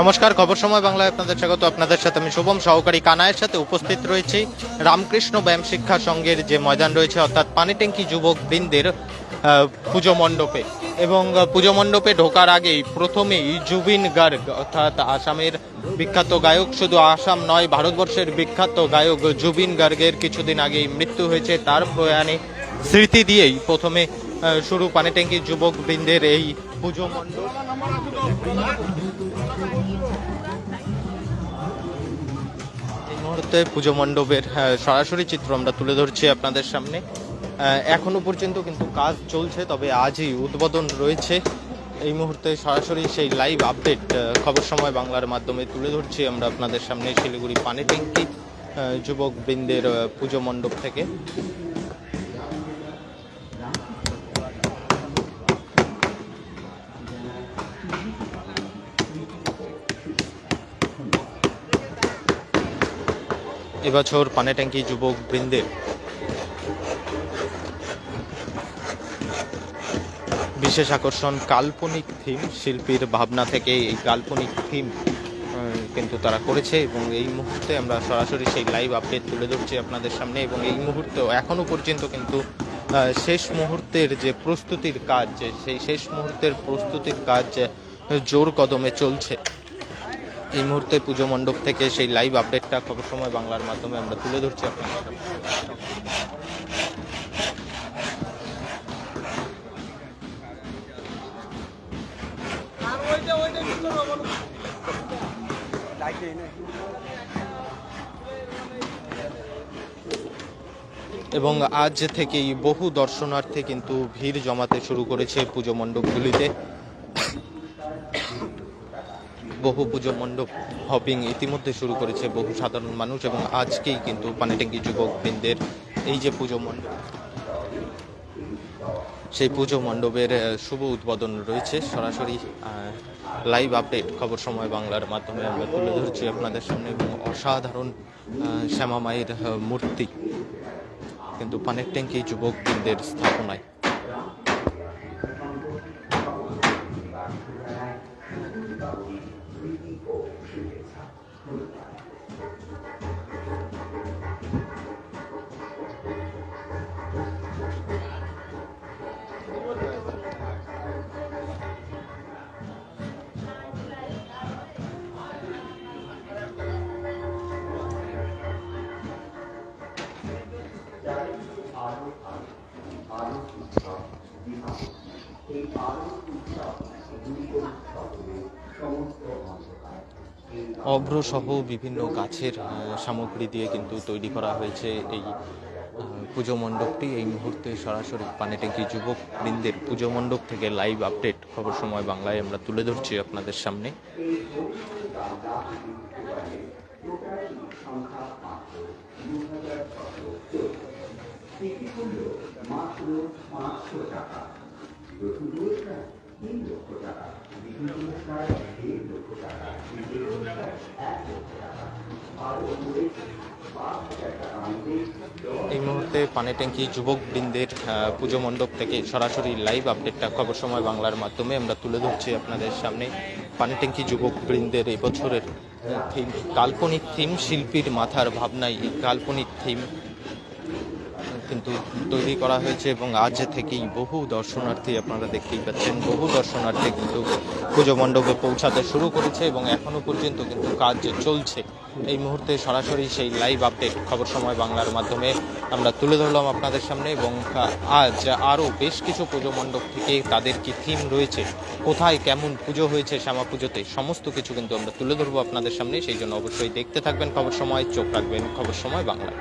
নমস্কার, খবর সময় বাংলায় আপনাদের স্বাগত। আপনাদের সাথে আমি শুভম, সহকারী কানায়ের সাথে উপস্থিত রয়েছি। রামকৃষ্ণ ব্যায়াম শিক্ষা সংঘের যে ময়দান রয়েছে, অর্থাৎ পানিট্যাঙ্কি যুবক বৃন্দের পুজো মণ্ডপে। এবং পুজো মণ্ডপে ঢোকার আগেই প্রথমেই জুবিন গার্গ, অর্থাৎ আসামের বিখ্যাত গায়ক, শুধু আসাম নয়, ভারতবর্ষের বিখ্যাত গায়ক জুবিন গার্গের কিছুদিন আগেই মৃত্যু হয়েছে। তার প্রয়াণে স্মৃতি দিয়েই প্রথমে শুরু পানিট্যাঙ্কি যুবক বৃন্দের এই পুজো মণ্ডপ। এই মুহূর্তে পুজো মণ্ডপের সরাসরি চিত্র আমরা তুলে ধরছি আপনাদের সামনে। এখনও পর্যন্ত কিন্তু কাজ চলছে, তবে আজই উদ্বোধন রয়েছে। এই মুহূর্তে সরাসরি সেই লাইভ আপডেট খবর সময় বাংলার মাধ্যমে তুলে ধরছি আমরা আপনাদের সামনে শিলিগুড়ি পানি ট্যাঙ্কি যুবক বৃন্দের পুজো মণ্ডপ থেকে। এবছর পানিট্যাঙ্কি যুবক বৃন্দের বিশেষ আকর্ষণ কাল্পনিক থিম শিল্পীর ভাবনা থেকে এই কাল্পনিক থিম কিন্তু তারা করেছে এবং এই মুহূর্তে আমরা সরাসরি সেই লাইভ আপডেট তুলে ধরছি আপনাদের সামনে এবং এই মুহূর্তে এখনও পর্যন্ত কিন্তু শেষ মুহূর্তের যে প্রস্তুতির কাজ সেই শেষ মুহূর্তের প্রস্তুতির কাজ জোর কদমে চলছে। এই মুহূর্তে পুজো মণ্ডপ থেকে সেই লাইভ আপডেটটা খবর সময় বাংলার মাধ্যমে আমরা তুলে ধরছি আপনাদের এবং আজ থেকেই বহু দর্শনার্থী কিন্তু ভিড় জমাতে শুরু করেছে পুজো মণ্ডপগুলিতে। বহু পুজো মণ্ডপ হপিং ইতিমধ্যে শুরু করেছে বহু সাধারণ মানুষ এবং আজকেই কিন্তু পানিট্যাঙ্কি যুবক বৃন্দের এই যে পুজো মণ্ডপ, সেই পুজো মণ্ডপের শুভ উদ্বোধন রয়েছে। সরাসরি লাইভ আপডেট খবর সময় বাংলার মাধ্যমে আমরা তুলে ধরছি আপনাদের সামনে এবং অসাধারণ শ্যামা মায়ের মূর্তি কিন্তু পানির ট্যাঙ্কি যুবক বৃন্দের স্থাপনায় অভ্রসহ বিভিন্ন গাছের সামগ্রী দিয়ে কিন্তু তৈরি করা হয়েছে এই পুজো মণ্ডপটি। এই মুহূর্তে সরাসরি পানিট্যাঙ্কি যুবক বৃন্দের পুজো মণ্ডপ থেকে লাইভ আপডেট খবর সময় বাংলায় আমরা তুলে ধরছি আপনাদের সামনে। এই মুহূর্তে পানিট্যাঙ্কি যুবক বৃন্দের পুজো মণ্ডপ থেকে সরাসরি লাইভ আপডেটটা খবর সময় বাংলার মাধ্যমে আমরা তুলে ধরছি আপনাদের সামনে। পানিট্যাঙ্কি যুবক বৃন্দের এবছরের থিম কাল্পনিক থিম শিল্পীর মাথার ভাবনায় এই কাল্পনিক থিম কিন্তু তৈরি করা হয়েছে এবং আজ থেকেই বহু দর্শনার্থী আপনারা দেখতেই পাচ্ছেন, বহু দর্শনার্থী কিন্তু পুজো মণ্ডপে পৌঁছাতে শুরু করেছে এবং এখনও পর্যন্ত কিন্তু কাজ চলছে, এই মুহূর্তে সরাসরি সেই লাইভ আপডেট খবর সময় বাংলার মাধ্যমে আমরা তুলে ধরলাম আপনাদের সামনে এবং আজ আরও বেশ কিছু পুজো মণ্ডপ থেকে তাদের কি থিম রয়েছে, কোথায় কেমন পুজো হয়েছে, শ্যামা পুজোতে সমস্ত কিছু কিন্তু আমরা তুলে ধরবো আপনাদের সামনে, সেই জন্য অবশ্যই দেখতে থাকবেন খবর সময়, চোখ রাখবেন খবর সময় বাংলা